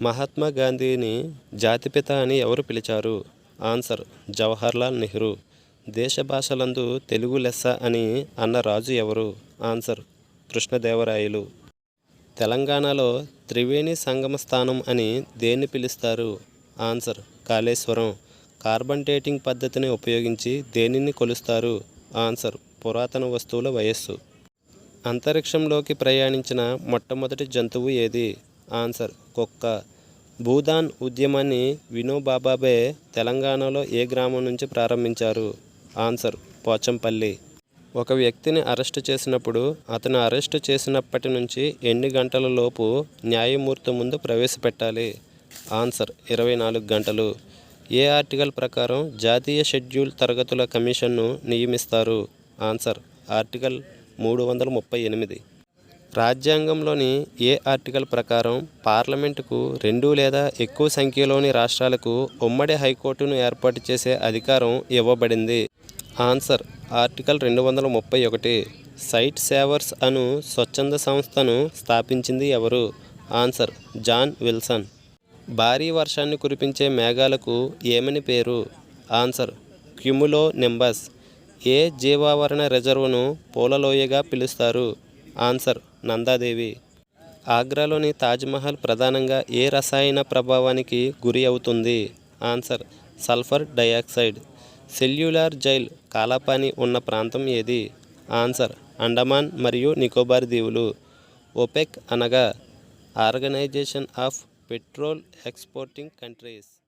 మహాత్మా గాంధీని జాతిపిత అని ఎవరు పిలిచారు? ఆన్సర్ జవహర్లాల్ నెహ్రూ. దేశ భాషలందు తెలుగు లెస్స అని అన్న రాజు ఎవరు? ఆన్సర్ కృష్ణదేవరాయలు. తెలంగాణలో త్రివేణి సంగమ స్థానం అని దేన్ని పిలుస్తారు? ఆన్సర్ కాళేశ్వరం. కార్బన్ డేటింగ్ పద్ధతిని ఉపయోగించి దేనిని కొలుస్తారు? ఆన్సర్ పురాతన వస్తువుల వయస్సు. అంతరిక్షంలోకి ప్రయాణించిన మొట్టమొదటి జంతువు ఏది? ఆన్సర్. కుక్క. భూదాన్ ఉద్యమాన్ని వినోబాబాబే తెలంగాణలో ఏ గ్రామం నుంచి ప్రారంభించారు? ఆన్సర్ పోచంపల్లి. ఒక వ్యక్తిని అరెస్టు చేసినప్పుడు అతను అరెస్టు చేసినప్పటి నుంచి ఎన్ని గంటల లోపు న్యాయమూర్తి ముందు ప్రవేశపెట్టాలి? ఆన్సర్ ఇరవై నాలుగు గంటలు. ఏ ఆర్టికల్ ప్రకారం జాతీయ షెడ్యూల్ తరగతుల కమిషన్ను నియమిస్తారు? ఆన్సర్ ఆర్టికల్ మూడు వందల ముప్పై ఎనిమిది. రాజ్యాంగంలోని ఏ ఆర్టికల్ ప్రకారం పార్లమెంటుకు రెండు లేదా ఎక్కువ సంఖ్యలోని రాష్ట్రాలకు ఉమ్మడి హైకోర్టును ఏర్పాటు చేసే అధికారం ఇవ్వబడింది. ఆన్సర్ ఆర్టికల్ రెండు వందల ముప్పై ఒకటి సైట్ సేవర్స్ అను స్వచ్ఛంద సంస్థను స్థాపించింది ఎవరు? Answer John Wilson. భారీ వర్షాన్ని కురిపించే మేఘాలకు ఏమని పేరు? Answer క్యుములో Nimbus. ఏ జీవావరణ రిజర్వును పూలలోయగా పిలుస్తారు? ఆన్సర్ నందాదేవి. ఆగ్రాలోని తాజ్మహల్ ప్రధానంగా ఏ రసాయన ప్రభావానికి గురి అవుతుంది? Answer sulphur dioxide. Cellular jail Kalapani ఉన్న ప్రాంతం ఏది? ఆన్సర్ అండమాన్ మరియు నికోబార్ దీవులు. ఒపెక్ అనగా organization of petrol exporting countries.